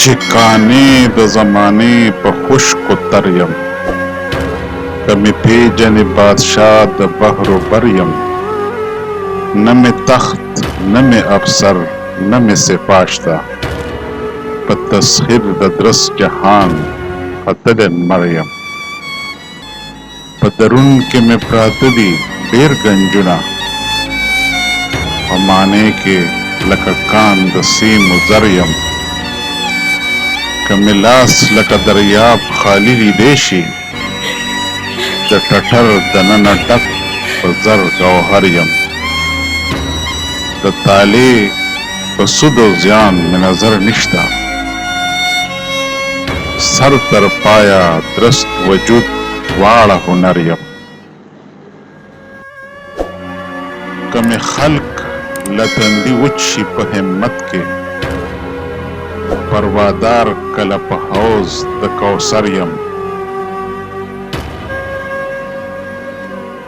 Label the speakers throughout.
Speaker 1: چې کانې د زمانې په خشکو تر یم که مې پیژنې بادشاه د بحر و بر یم نه مې تخت نه مې افسر نه مې سپاه شته په تسخیر د درست جهان ختلی لمر یم په درون کې مې پراته دي ډېر ګنجونه په معنی کې لکه کان د سیمو زر یم که مې لاس لکه دریاب خالي لیدی شي د ټټر دننه ډک په زر ګوهر یم. د طالع په سود او زیان مې نظر نشته. سر تر پایه درست وجود دواړه هنر یم. که مې خلق له تندي وچ شي په همت کې پروادار کله په حوض د کوثر یم.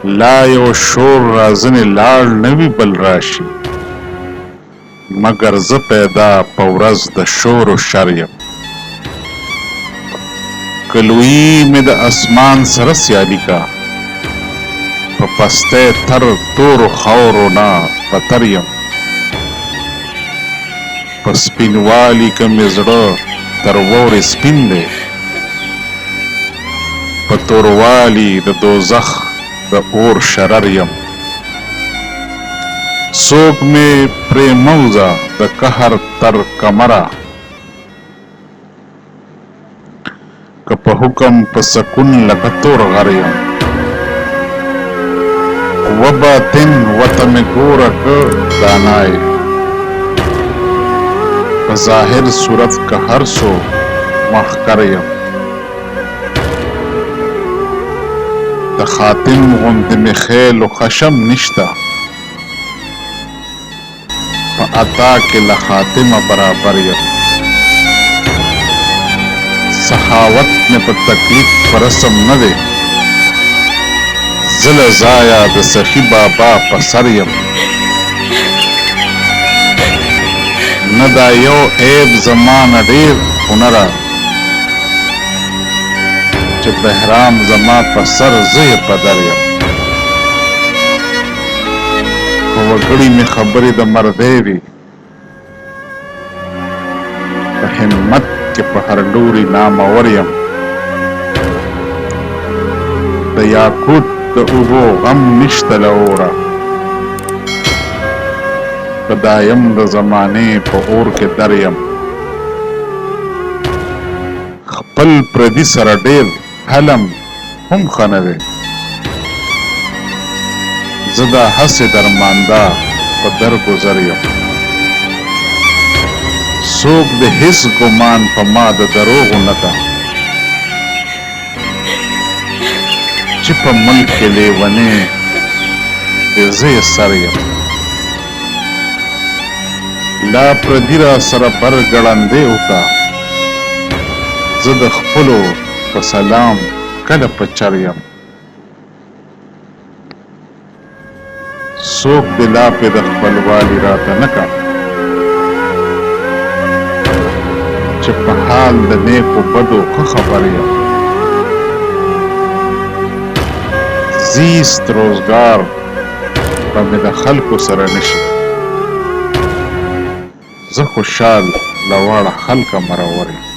Speaker 1: لا یو شور رازنې لاړ نوي بل راشي مګر زه پیدا په ورځ د شور و شر یم. که لویي مې د اسمان سره سیالي کا په پستی تر تورو خاورو نه بتر یم په سپینوالي که مې زړه تر واورې سپین دی. په توروالي د دوزخ د اور شرر یم. څوک مې پرې موزه د قهر تر کمره. که په حکم په سکون لکه تور غر یم. و باطن وته مې ګوره که دانای په ظاهر صورت که هر څو مخکر یم د خاتم غوندې مې خیل و خشم نشته. په عطا کې له خاتمه برابر یم. سخاوت مې په تکلیف په رسم نه دی. زه له ځایه د سخي بابا په سر یم نه دا یو عیب زما نه ډېر هنره چې بهرام زما په سر زه په در یم. په وګړي مې خبرې د مردۍ وي په همت کې په هر لوري نامور یم د یاقوت د اوبو غم نشته له اوره که دایم د زمانې په اور کې در یم. خپل پردي سره ډېر حلم هم ښه نه دی. زه دا هسې درمانده په در گذر یم. څوک د هیڅ ګمان په ما د دروغو ده چې په ملک کې لیونې د زه یې سر یم لا پردي را سره بر ګړندې وکړه زه د خپلو په سلام کله په چر یم. څوک د لا پې د خپلوالي راته نه کا چې په حال د نیکو بدو ښه خبر یم. زیست روزګار به مې د خلکو سره نشي زه خوشحال له واړه خلکه مرور یم